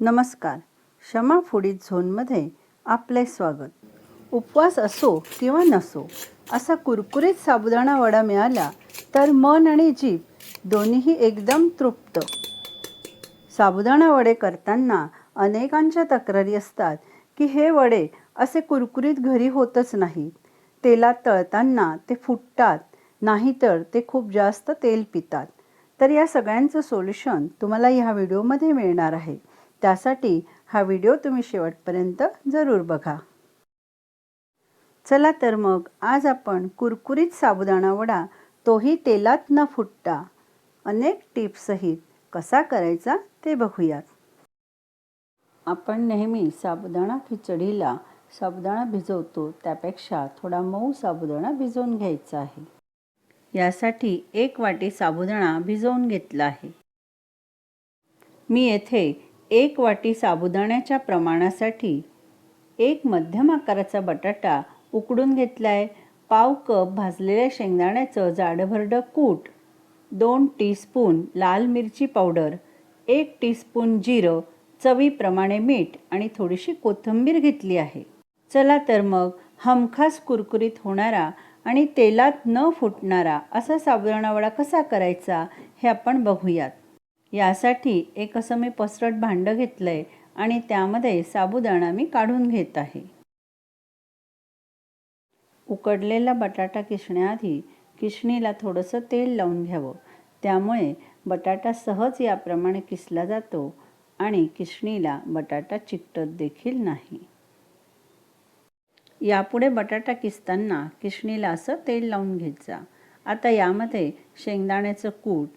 नमस्कार. क्षमा फुडीत झोनमध्ये आपले स्वागत. उपवास असो किंवा नसो असा कुरकुरीत साबुदाणा वडा मिळाला तर मन आणि जीभ दोन्हीही एकदम तृप्त. साबुदाणा वडे करताना अनेकांच्या तक्रारी असतात की हे वडे असे कुरकुरीत घरी होतच नाहीत. तेलात तळताना ते फुटतात नाहीतर ते खूप जास्त तेल पितात. तर या सगळ्यांचं सोल्युशन तुम्हाला ह्या व्हिडिओमध्ये मिळणार आहे. त्यासाठी हा व्हिडिओ तुम्ही शेवटपर्यंत जरूर बघा. चला तर मग आज आपण कुरकुरीत साबुदाणा वडा तोही तेलात न फुटता अनेक टिप्ससहित कसा करायचा ते बघूयात. आपण नेहमी साबुदाणा खिचडीला साबुदाणा भिजवतो त्यापेक्षा थोडा मऊ साबुदाणा भिजवून घ्यायचा आहे. यासाठी एक वाटी साबुदाणा भिजवून घेतला आहे. मी येथे एक वाटी साबुदाण्याच्या प्रमाणासाठी एक मध्यम आकाराचा बटाटा उकडून घेतला आहे पाव कप भाजलेल्या शेंगदाण्याचं जाडभरडं कूट दोन टीस्पून लाल मिरची पावडर एक टीस्पून जिरं चवीप्रमाणे मीठ आणि थोडीशी कोथिंबीर घेतली आहे. चला तर मग हमखास कुरकुरीत होणारा आणि तेलात न फुटणारा असा साबुदाणा वडा कसा करायचा हे आपण बघूयात. यासाठी एक असं मी पसरट भांडं घेतलं आहे आणि त्यामध्ये साबुदाणा मी काढून घेत आहे. उकडलेला बटाटा किसण्याआधी किसणीला थोडंसं तेल लावून घ्यावं. त्यामुळे बटाटा सहज याप्रमाणे किसला जातो आणि किसणीला बटाटा चिकटत देखील नाही. यापुढे बटाटा किसताना किसणीला असं तेल लावून घ्यायचा आता यामध्ये शेंगदाण्याचं कूट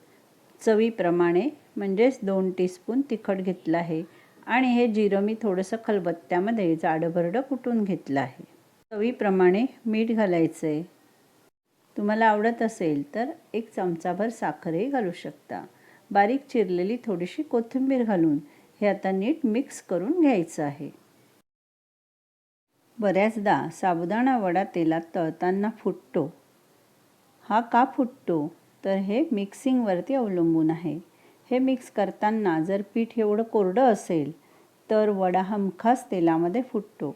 चवीप्रमाणे म्हणजेच दोन टीस्पून तिखट घेतलं आहे. आणि हे जिरं मी थोडंसं खलबत्त्यामध्ये जाडभरडं कुटून घेतलं आहे. चवीप्रमाणे मीठ घालायचं आहे तुम्हाला आवडत असेल तर एक चमचाभर साखरही घालू शकता. बारीक चिरलेली थोडीशी कोथिंबीर घालून हे आता नीट मिक्स करून घ्यायचं आहे. बऱ्याचदा साबुदाणा वडा तेलात तळताना फुटतो. हा का फुटतो? तर हे मिक्सिंगवरती अवलंबून आहे. हे मिक्स करताना जर पीठ एवढं कोरडं असेल तर वडा हमखास तेलामध्ये फुटतो.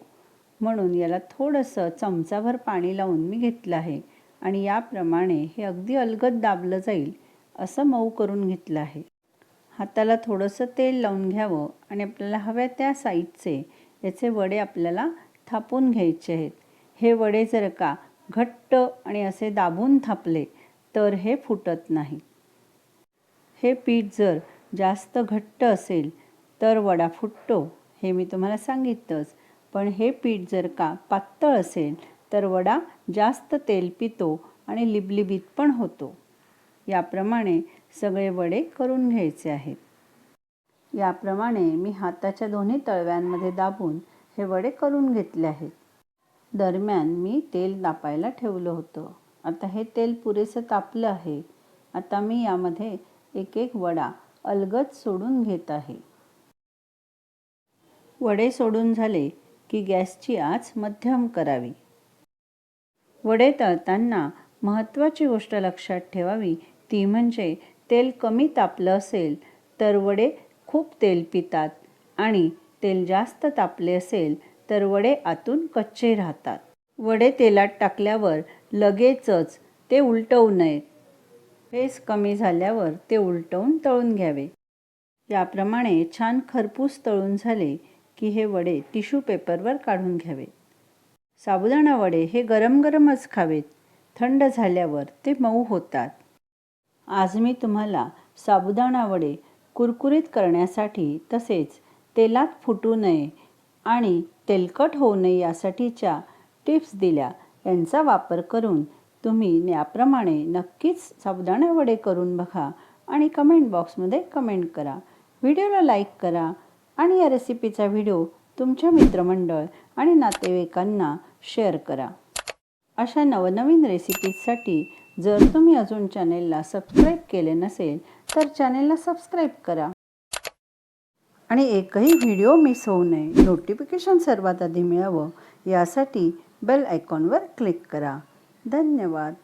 म्हणून याला थोडंसं चमचाभर पाणी लावून मी घेतलं आहे आणि याप्रमाणे हे अगदी अलगद दाबलं जाईल असं मऊ करून घेतलं आहे. हाताला थोडंसं तेल लावून घ्यावं आणि आपल्याला हव्या त्या साईजचे याचे वडे आपल्याला थापून घ्यायचे आहेत. हे वडे जर का घट्ट आणि असे दाबून थापले तर हे फुटत नाही. हे पीठ जर जास्त घट्ट असेल तर वडा फुटतो हे मी तुम्हाला सांगितलंच. पण हे पीठ जर का पातळ असेल तर वडा जास्त तेल पितो आणि लिबलिबीत पण होतो. याप्रमाणे सगळे वडे करून घ्यायचे आहेत. याप्रमाणे मी हाताच्या दोन्ही तळव्यांमध्ये दाबून हे वडे करून घेतले आहेत. दरम्यान मी तेल तापायला ठेवलं होतं. आता हे तेल पुरेसं तापलं आहे. आता मी यामध्ये एक एक वडा अलगद सोडून घेत आहे. वडे सोडून झाले की गॅसची आच मध्यम करावी. वडे तळताना महत्त्वाची गोष्ट लक्षात ठेवावी. ती म्हणजे तेल कमी तापलं असेल तर वडे खूप तेल पितात आणि तेल जास्त तापले असेल तर वडे आतून कच्चे राहतात. वडे तेलात टाकल्यावर लगेचच ते उलटवू नयेत. फेस कमी झाल्यावर ते उलटवून तळून घ्यावे. याप्रमाणे छान खरपूस तळून झाले की हे वडे टिश्यू पेपरवर काढून घ्यावेत साबुदाणा वडे हे गरम गरमच खावेत. थंड झाल्यावर ते मऊ होतात. आज मी तुम्हाला साबुदाणा वडे कुरकुरीत करण्यासाठी तसेच तेलात फुटू नये आणि तेलकट होऊ नये यासाठीच्या टिप्स दिल्या यांचा वापर करून तुम्ही याप्रमाणे नक्कीच साबुदाणा वडे करून बघा आणि कमेंट बॉक्समध्ये कमेंट करा. व्हिडिओला लाईक करा आणि या रेसिपीचा व्हिडिओ तुमच्या मित्रमंडळ आणि नातेवाईकांना शेअर करा. अशा नवनवीन रेसिपीजसाठी जर तुम्ही अजून चॅनेलला सबस्क्राईब केले नसेल तर चॅनेलला सबस्क्राईब करा. आणि एकही व्हिडिओ मिस होऊ नये नोटिफिकेशन सर्वात आधी मिळावं यासाठी बेल आयकॉनवर क्लिक करा. धन्यवाद.